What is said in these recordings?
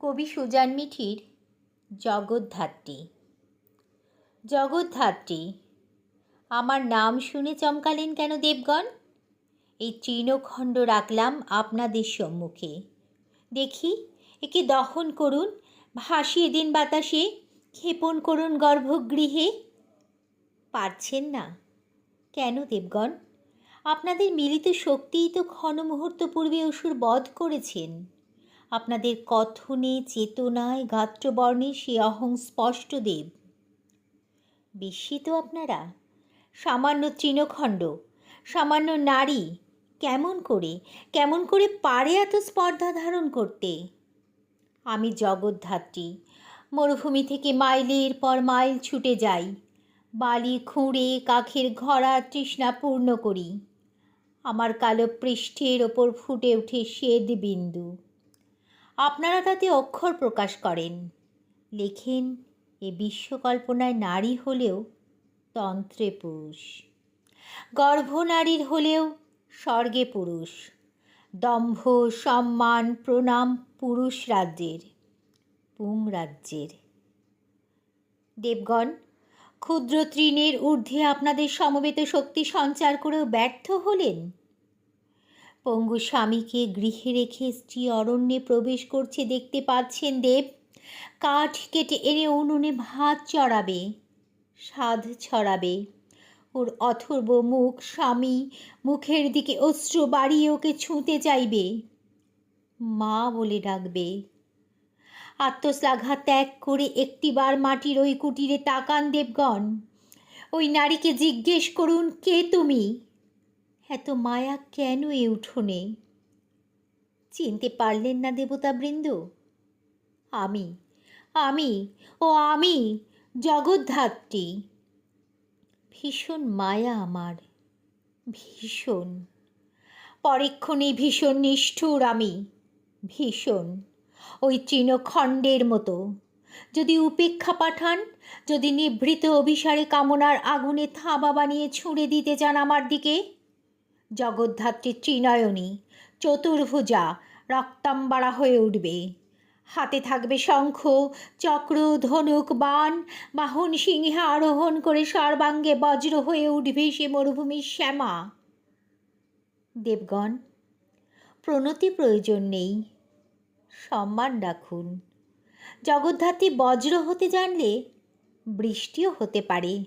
কবি সুজান মিঠির জগদ্ধাত্রী। জগদ্ধাত্রী, আমার নাম শুনে চমকালেন কেন দেবগণ? এই তৃণখণ্ড রাখলাম আপনাদের সম্মুখে। দেখি, একে দহন করুন, ভাসিয়ে দিন বাতাসে, ক্ষেপণ করুন গর্ভগৃহে। পারছেন না। কেন দেবগণ? আপনাদের মিলিত শক্তিই তো ক্ষণ মুহূর্ত পূর্বে অসুর বধ করেছেন। আপনাদের কথনে, চেতনায়, গাত্রবর্ণে সে অহং স্পষ্ট দেব। বিস্মিত আপনারা? সামান্য তৃণখণ্ড, সামান্য নারী, কেমন করে কেমন করে পারে এত স্পর্ধা ধারণ করতে? আমি জগদ্ধাত্রী, মরুভূমি থেকে মাইলের পর মাইল ছুটে যাই, বালি খুঁড়ে কাখের ঘরা তৃষ্ণা পূর্ণ করি। আমার কালো পৃষ্ঠের ওপর ফুটে ওঠে শ্বেদ বিন্দু। আপনারা তাতে অক্ষর প্রকাশ করেন। লেখেন, এ বিশ্বকল্পনায় নারী হলেও তন্ত্রে পুরুষ। গর্ভ নারীর হলেও স্বর্গে পুরুষ। দম্ভ, সম্মান, প্রণাম পুরুষ রাজ্যের, পুং রাজ্যের। দেবগণ, ক্ষুদ্র তৃণের ঊর্ধ্বে আপনাদের সমবেত শক্তি সঞ্চার করেও ব্যর্থ হলেন? পঙ্গু স্বামীকে গৃহে রেখে স্ত্রী অরণ্যে প্রবেশ করছে দেখতে পাচ্ছেন দেব। কাঠ কেটে এনে উনুনে ভাত চড়াবে, স্বাদ ছড়াবে। ওর অথর্ব মুখ স্বামী মুখের দিকে অশ্রু বাড়িয়ে ওকে ছুঁতে চাইবে। মা বলে ডাকবে। আত্মশ্লাঘা ত্যাগ করে একটিবার মাটির ওই কুটিরে তাকান দেবগণ। ওই নারীকে জিজ্ঞেস করুন, কে তুমি? এত মায়া কেন এ উঠোনে? চিনতে পারলেন না দেবতাবৃন্দ আমি আমি, ও আমি জগদ্ধাত্রী। ভীষণ মায়া আমার, ভীষণ। পরীক্ষণে ভীষণ নিষ্ঠুর আমি, ভীষণ। ওই তৃণখণ্ডের মতো। যদি উপেক্ষা পাঠান, যদি নিভৃত অভিসারে কামনার আগুনে থাবা বানিয়ে ছুঁড়ে দিতে চান আমার দিকে জগদ্ধাত্রী ত্রিনয়নী, চতুর্ভুজা, রক্তাম্বারা হয়ে উঠবে। হাতে থাকবে শঙ্খ, চক্র, ধনুক, বাণ। বাহন সিংহে আরোহণ করে সর্বাঙ্গে বজ্র হয়ে উঠবে সে মরুভূমির শ্যামা। দেবগণ, প্রণতি প্রয়োজন নেই। সম্মান রাখুন। জগদ্ধাত্রী বজ্র হতে জানলে বৃষ্টিও হতে পারে।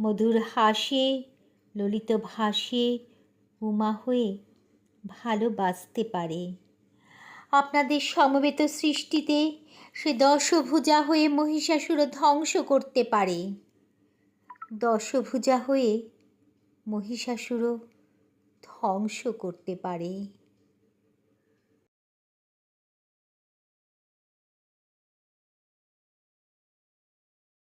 মধুর হাসে, ললিত ভাসে উমা হয়ে ভালোবাসতে পারে। আপনাদের সমবেত সৃষ্টিতে সে দশভুজা হয়ে মহিষাসুর ধ্বংস করতে পারে। দশভুজা হয়ে মহিষাসুরও ধ্বংস করতে পারে।